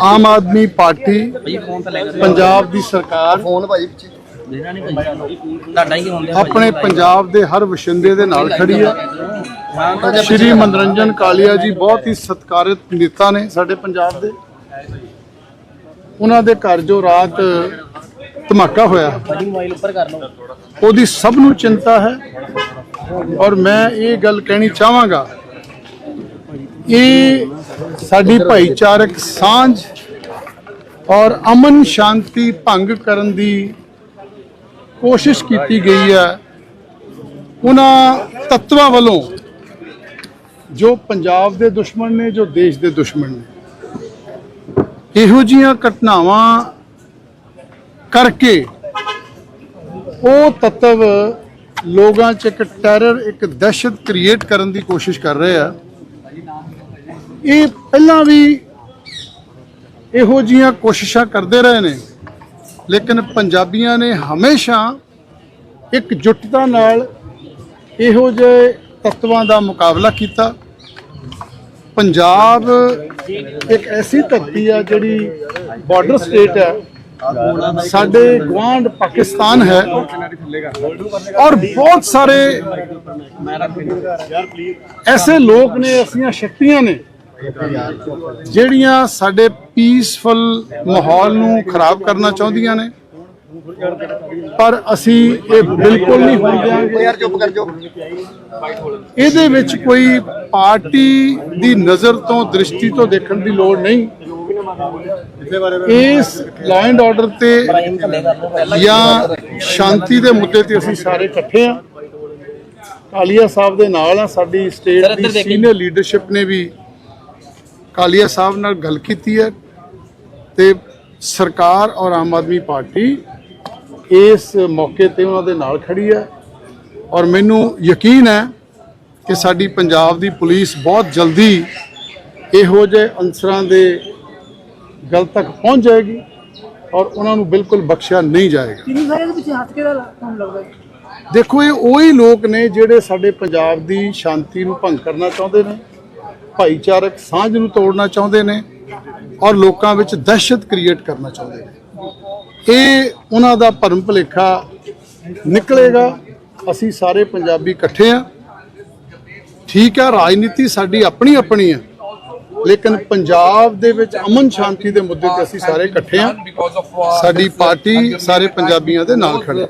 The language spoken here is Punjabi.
ਆਮ ਆਦਮੀ ਪਾਰਟੀ ਪੰਜਾਬ ਦੀ ਸਰਕਾਰ ਫੋਨ ਭਾਜੀ ਪਿੱਛੇ। ਤੁਹਾਡਾ ਹੀ ਹੁੰਦਾ ਆਪਣੇ ਪੰਜਾਬ ਦੇ ਹਰ ਵਸਿੰਦੇ ਦੇ ਨਾਲ ਖੜੀ ਹੈ ਸ਼੍ਰੀ ਮਨੋਰੰਜਨ ਕਾਲੀਆ ਜੀ ਬਹੁਤ ਹੀ ਸਤਿਕਾਰਿਤ ਨੇਤਾ ਨੇ ਸਾਡੇ ਪੰਜਾਬ ਦੇ। ਉਹਨਾਂ ਦੇ ਘਰ ਜੋ ਰਾਤ ਧਮਾਕਾ ਹੋਇਆ ਉਹਦੀ ਸਭ ਨੂੰ ਚਿੰਤਾ ਹੈ। ਔਰ ਮੈਂ ਇਹ ਗੱਲ ਕਹਿਣੀ ਚਾਹਾਂਗਾ ਇਹ ਸਾਡੀ ਭਾਈਚਾਰਕ ਸਾਂਝ ਔਰ ਅਮਨ ਸ਼ਾਂਤੀ ਭੰਗ ਕਰਨ ਦੀ ਕੋਸ਼ਿਸ਼ ਕੀਤੀ ਗਈ ਹੈ। ਉਹਨਾਂ ਤੱਤਵਾਂ ਵੱਲੋਂ ਜੋ ਪੰਜਾਬ ਦੇ ਦੁਸ਼ਮਣ ਨੇ, ਜੋ ਦੇਸ਼ ਦੇ ਦੁਸ਼ਮਣ ਨੇ, ਇਹੋ ਜੀਆਂ ਘਟਨਾਵਾਂ ਕਰਕੇ ਉਹ ਤੱਤਵ ਲੋਕਾਂ 'ਚ ਇੱਕ ਟੈਰਰ ਇੱਕ ਦਹਿਸ਼ਤ ਕ੍ਰੀਏਟ ਕਰਨ ਦੀ ਕੋਸ਼ਿਸ਼ ਕਰ ਰਹੇ ਆ। ਇਹ ਪਹਿਲਾਂ ਵੀ ਇਹੋ ਜੀਆਂ ਕੋਸ਼ਿਸ਼ਾਂ ਕਰਦੇ ਰਹੇ ਨੇ, ਲੇਕਿਨ ਪੰਜਾਬੀਆਂ ਨੇ ਹਮੇਸ਼ਾ ਇੱਕ ਜੁਟਤਾ ਨਾਲ ਇਹੋ ਜਿਹੇ ਤੱਤਵਾਂ ਦਾ ਮੁਕਾਬਲਾ ਕੀਤਾ। ਪੰਜਾਬ ਇੱਕ ਐਸੀ ਧਰਤੀ ਆ ਜਿਹੜੀ ਬਾਰਡਰ ਸਟੇਟ ਹੈ ਸਾਡੇ ਗਵਾਂਡ ਪਾਕਿਸਤਾਨ ਹੈ ਔਰ ਬਹੁਤ ਸਾਰੇ ਐਸੇ ਲੋਕ ਨੇ ਐਸੀਆਂ ਸ਼ਕਤੀਆਂ ਨੇ ਜਿਹੜੀਆਂ ਸਾਡੇ ਪੀਸਫੁਲ ਮਾਹੌਲ ਨੂੰ ਖਰਾਬ ਕਰਨਾ ਚਾਹੁੰਦੀਆਂ ਨੇ। ਪਰ ਅਸੀਂ ਇਹ ਬਿਲਕੁਲ ਨਹੀਂ ਹੋਣ ਦਿਆਂਗੇ ਯਾਰ ਚੁੱਪ ਕਰ ਜਾਓ। ਇਹਦੇ ਵਿੱਚ ਕੋਈ ਪਾਰਟੀ ਦੀ ਨਜ਼ਰ ਤੋਂ ਦ੍ਰਿਸ਼ਟੀ ਤੋਂ ਦੇਖਣ ਦੀ ਲੋੜ ਨਹੀਂ। ਇਸ ਐਂਡ ਆਰਡਰ ਤੇ ਜਾਂ ਸ਼ਾਂਤੀ ਦੇ ਮੁੱਦੇ ਤੇ ਅਸੀਂ ਸਾਰੇ ਇਕੱਠੇ ਆ ਕਾਲੀਆ ਸਾਹਿਬ ਦੇ ਨਾਲ ਆ ਸਾਡੀ ਸਟੇਟ ਦੀ। ਸੀਨੀਅਰ ਲੀਡਰਸ਼ਿਪ ਨੇ ਵੀ ਕਾਲੀਆ ਸਾਹਿਬ ਨਾਲ ਗੱਲ ਕੀਤੀ ਹੈ ਤੇ ਸਰਕਾਰ ਔਰ ਆਮ ਆਦਮੀ ਪਾਰਟੀ ਇਸ ਮੌਕੇ ਤੇ ਉਹਨਾਂ ਦੇ ਨਾਲ ਖੜੀ ਹੈ ਔਰ ਮੈਨੂੰ ਯਕੀਨ ਹੈ ਕਿ ਸਾਡੀ ਪੰਜਾਬ ਦੀ ਪੁਲਿਸ ਬਹੁਤ ਜਲਦੀ ਇਹੋ ਜਿਹੇ ਅਨਸਰਾਂ ਦੇ ਗਲ ਤੱਕ ਪਹੁੰਚ ਜਾਏਗੀ ਔਰ ਉਹਨਾਂ ਨੂੰ ਬਿਲਕੁਲ ਬਖਸ਼ਿਆ ਨਹੀਂ ਜਾਏਗਾ। ਕਿੰਨੀ ਸਾਰੇ ਦੇ ਪਿੱਛੇ ਹੱਥ ਕਿਹਦਾ ਤੁਹਾਨੂੰ ਲੱਗਦਾ? ਦੇਖੋ ਇਹ ਉਹੀ ਲੋਕ ਨੇ ਜਿਹੜੇ ਸਾਡੇ ਪੰਜਾਬ ਦੀ ਸ਼ਾਂਤੀ ਨੂੰ ਭੰਗ ਕਰਨਾ ਚਾਹੁੰਦੇ ਨੇ ਭਾਈਚਾਰਕ ਸਾਂਝ ਨੂੰ ਤੋੜਨਾ ਚਾਹੁੰਦੇ ਨੇ ਔਰ ਲੋਕਾਂ ਵਿੱਚ ਦਹਿਸ਼ਤ ਕ੍ਰੀਏਟ ਕਰਨਾ ਚਾਹੁੰਦੇ ਨੇ। ਇਹ ਉਹਨਾਂ ਦਾ ਭਰਮ ਭੁਲੇਖਾ ਨਿਕਲੇਗਾ। ਅਸੀਂ ਸਾਰੇ ਪੰਜਾਬੀ ਇਕੱਠੇ ਆ ਠੀਕ ਆ ਰਾਜਨੀਤੀ ਸਾਡੀ ਆਪਣੀ ਆਪਣੀ ਹੈ ਲੇਕਿਨ ਪੰਜਾਬ ਦੇ ਵਿੱਚ ਅਮਨ ਸ਼ਾਂਤੀ ਦੇ ਮੁੱਦੇ ਤੇ ਅਸੀਂ ਸਾਰੇ ਇਕੱਠੇ ਆ ਸਾਡੀ ਪਾਰਟੀ ਸਾਰੇ ਪੰਜਾਬੀਆਂ ਦੇ ਨਾਲ ਖੜੀ ਹੈ।